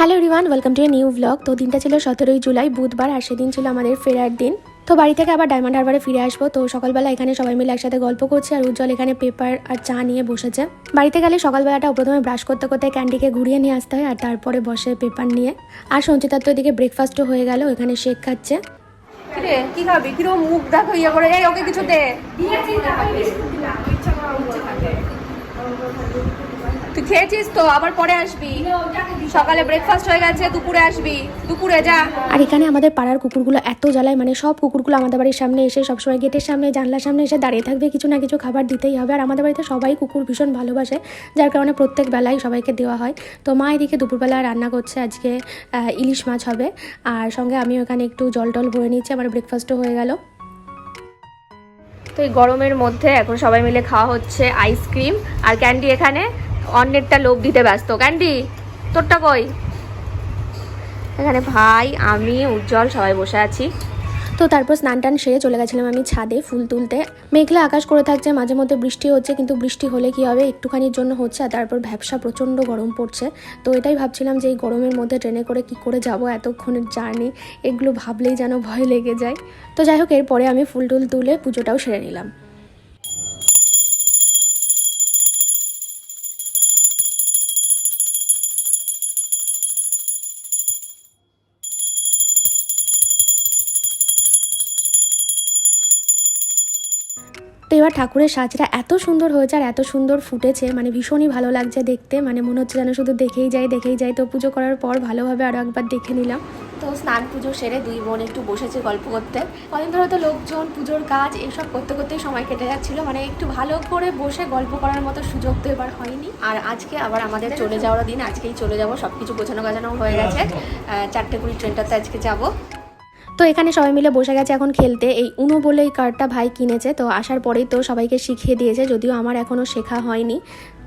Hello Riwan welcome to a new blog তো দিনটা ছিল সতেরোই জুলাই বুধবার আর সেদিন ছিল আমাদের ফেরার দিন। তো বাড়ি থেকে আবার ডায়মন্ড হারবারে ফিরে আসব। তো সকালবেলা এখানে সবাই মিলে একসাথে গল্প করছে আর উজ্জ্বল এখানে পেপার আর চা নিয়ে বসেছে। বাড়িতে গেলে সকালবেলাটা প্রথমে ব্রাশ করতে করতে ক্যান্ডিকে ঘুরিয়ে নিয়ে আসতে হয় আর তারপরে বসে পেপার নিয়ে। আর সঞ্চিতার তো এদিকে ব্রেকফাস্টও হয়ে গেল এখানে শেক খাচ্ছে। কি খাবি? কিরো মুখ দেখো ইয়ে করে। এই ওকে কিছু দে। তুই খেয়েছিস তো? আবার পরে আসবি। সকালে ব্রেকফাস্ট হয়ে গেছে দুপুরে আসবি। দুপুরে যা। আর এখানে আমাদের পাড়ার কুকুরগুলো এত জ্বালায় মানে সব কুকুরগুলো আমাদের বাড়ির সামনে এসে সবসময় গেটের সামনে জানলার সামনে এসে দাঁড়িয়ে থাকবে কিছু না কিছু খাবার দিতেই হবে। আর আমাদের বাড়িতে সবাই কুকুর ভীষণ ভালোবাসে যার কারণে প্রত্যেক বেলায় সবাইকে দেওয়া হয়। তো মা এদিকে দুপুরবেলা রান্না করছে আজকে ইলিশ মাছ হবে। আর সঙ্গে আমি ওখানে একটু জল টল ভরে নিচ্ছি আমার ব্রেকফাস্টও হয়ে গেল। তো এই গরমের মধ্যে এখন সবাই মিলে খাওয়া হচ্ছে আইসক্রিম আর ক্যান্ডি এখানে? অন্যেরটা লোভ দিতে ব্যস্ত। ক্যান্ডি, তোরটা কই? এখানে ভাই, আমি, উজ্জ্বল, সবাই বসে আছি। তো তারপর স্নান টান সেরে চলে গেছিলাম আমি ছাদে ফুল তুলতে। মেঘলা আকাশ করে থাকছে মাঝে মধ্যে বৃষ্টি হচ্ছে, কিন্তু বৃষ্টি হলে কি হবে? একটুখানির জন্য হচ্ছে, আর তারপর ব্যবসা প্রচণ্ড গরম পড়ছে। তো এটাই ভাবছিলাম যে এই গরমের মধ্যে ট্রেনে করে কি করে যাব এতক্ষণের জার্নি, এগুলো ভাবলেই যেন ভয় লেগে যায়। তো যাই হোক, এরপরে আমি ফুল টুল তুলে পুজোটাও সেরে নিলাম। এবার ঠাকুরের সাজটা এত সুন্দর হয়েছে আর এত সুন্দর ফুটেছে। মানে ভীষণই ভালো লাগছে দেখতে। মানে মনে হচ্ছে যেন শুধু দেখেই যাই দেখেই যাই। তো পুজো করার পর ভালোভাবে আরও একবার দেখে নিলাম। তো স্নান পুজো সেরে দুই বোন একটু বসেছে গল্প করতে। কদিন ধরে তো লোকজন, পুজোর কাজ এসব করতে করতেই সময় কেটে যাচ্ছিল। মানে একটু ভালো করে বসে গল্প করার মতো সুযোগ তো এবার হয়নি। আর আজকে আবার আমাদের চলে যাওয়ার দিন। আজকেই চলে যাব। সব কিছু গোছানো গাছানো হয়ে গেছে। চারটে কুড়ি ট্রেনটাতে আজকে যাব। তো এখানে সবাই মিলে বসে গেছে এখন খেলতে। এই উনো বলে এই কার্ডটা ভাই কিনেছে তো আসার পরেই তো সবাইকে শিখিয়ে দিয়েছে যদিও আমার এখনও শেখা হয়নি।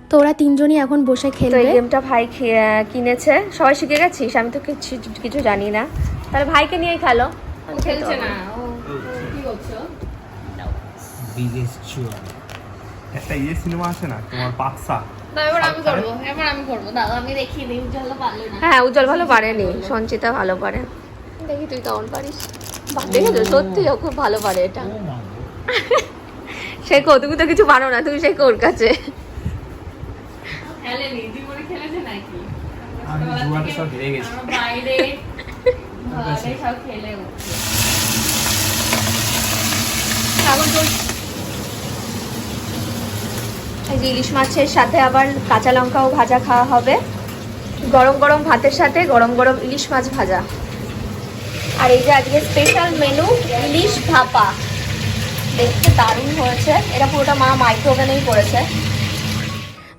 তো ওরা তিনজনই এখন বসে খেলবে। গেমটা ভাই কিনেছে। সবাই শিখে গেছিস? আমি তো কিছু কিছু জানি না। তাহলে ভাইকে নিয়েই খেলো। খেলছে না। বিগেস্ট চুয়া। একটা ইয়ে সিনেমা আছে না তোমার বাক্সা না এবার আমি করব। এবার আমি করব। দাদা আমি দেখিয়ে দিই উজ্জ্বল পারলে না। হ্যাঁ উজ্জ্বল ভালো পারেনি। সঞ্চিতা ভালো পারে। দেখি তুই কেমন পারিস। বাহ, দেখেছ সত্যি ও খুব ভালো পারে এটা। শেখো তুমি তো কিছু পারো না তুমি শেখো ওর কাছে? গেছি। যে ইলিশ মাছের সাথে আবার কাঁচা লঙ্কাও ভাজা খাওয়া হবে। গরম গরম ভাতের সাথে গরম গরম ইলিশ মাছ ভাজা। আর এই যে আজকে স্পেশাল মেনু ইলিশ ভাপা। দেখতে দারুণ হয়েছে। এটা পুরোটা মা মাইক্রোওভেনেই করেছে।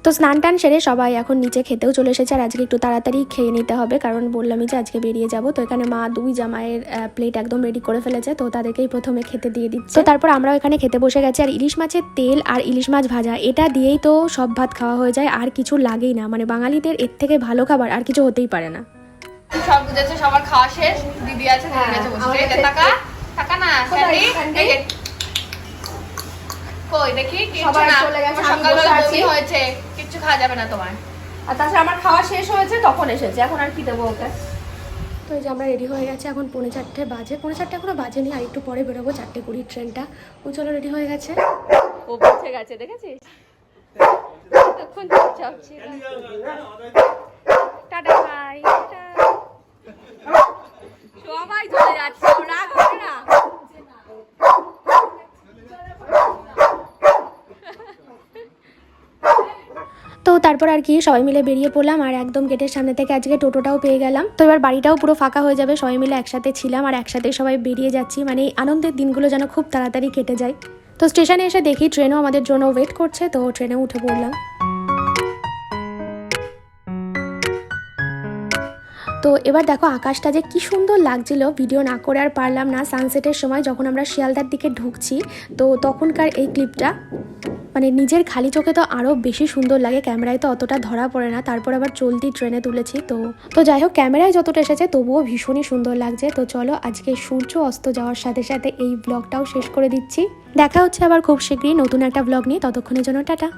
তো স্নান টান সেরে সবাই এখন নিচে খেতেও চলে এসেছে, আর আজকে একটু তাড়াতাড়ি খেয়ে নিতে হবে, কারণ বললামই যে আজকে বেরিয়ে যাব। তো এখানে মা দুই জামাইয়ের প্লেট একদম রেডি করে ফেলেছে, তো তাদেরকেই প্রথমে খেতে দিয়ে দিচ্ছে। তো তারপর আমরাও এখানে খেতে বসে গেছি, আর ইলিশ মাছের তেল আর ইলিশ মাছ ভাজা, এটা দিয়েই তো সব ভাত খাওয়া হয়ে যায়, আর কিছু লাগেই না। মানে বাঙালিদের এর থেকে ভালো খাবার আর কিছু হতেই পারে না। সব বুঝেছে সবার খাওয়া শেষ দিদি আছে দিদি আছে বসে টাকা টাকা না কই দেখি সবাই চলে গেছে, আমার সকালবেলা বমি হয়েছে কিচ্ছু খাওয়া যাবে না তোমার আর তাছাড়া আমার খাওয়া শেষ হয়েছে তখন এসেছে এখন আর কি দেবো ওকে তো এই যে আমরা রেডি হয়ে গেছে এখন পৌনে চারটে বাজে পৌনে চারটে এখনও বাজেনি আর একটু পরে বেরোবো চারটে কুড়ির ট্রেনটা ও চলো রেডি হয়ে গেছে ও পৌঁছে গেছে দেখেছিস তখন চুপচাপ ছিল টাটা ভাই টাটা। সবাই চলে যাচ্ছে রাগ হবে না তো তারপর আর কি, সবাই মিলে বেরিয়ে পড়লাম আর একদম গেটের সামনে থেকে আজকে টোটোটাও পেয়ে গেলাম। তো এবার বাড়িটাও পুরো ফাঁকা হয়ে যাবে, সবাই মিলে একসাথে ছিলাম আর একসাথে সবাই বেরিয়ে যাচ্ছি। মানে এই আনন্দের দিনগুলো যেন খুব তাড়াতাড়ি কেটে যায়। তো স্টেশনে এসে দেখি ট্রেনও আমাদের জন্য ওয়েট করছে, তো ট্রেনে উঠে পড়লাম। তো এবার দেখো আকাশটা যে কি সুন্দর লাগছিল, ভিডিও না করে আর পারলাম না। সানসেটের সময় যখন আমরা শিয়ালদার দিকে ঢুকছি, তো তখনকার এই ক্লিপটা মানে নিজের খালি চোখে তো আরও বেশি সুন্দর লাগে, ক্যামেরায় তো অতটা ধরা পড়ে না। তারপর আবার চলতি ট্রেনে তুলেছি, তো তো যাই হোক, ক্যামেরায় যতটা এসেছে তবুও ভীষণই সুন্দর লাগছে। তো চলো, আজকে সূর্য অস্ত যাওয়ার সাথে সাথে এই ব্লগটাও শেষ করে দিচ্ছি। দেখা হচ্ছে আবার খুব শীঘ্রই নতুন একটা ব্লগ নিয়ে, ততক্ষণের জন্য টাটা।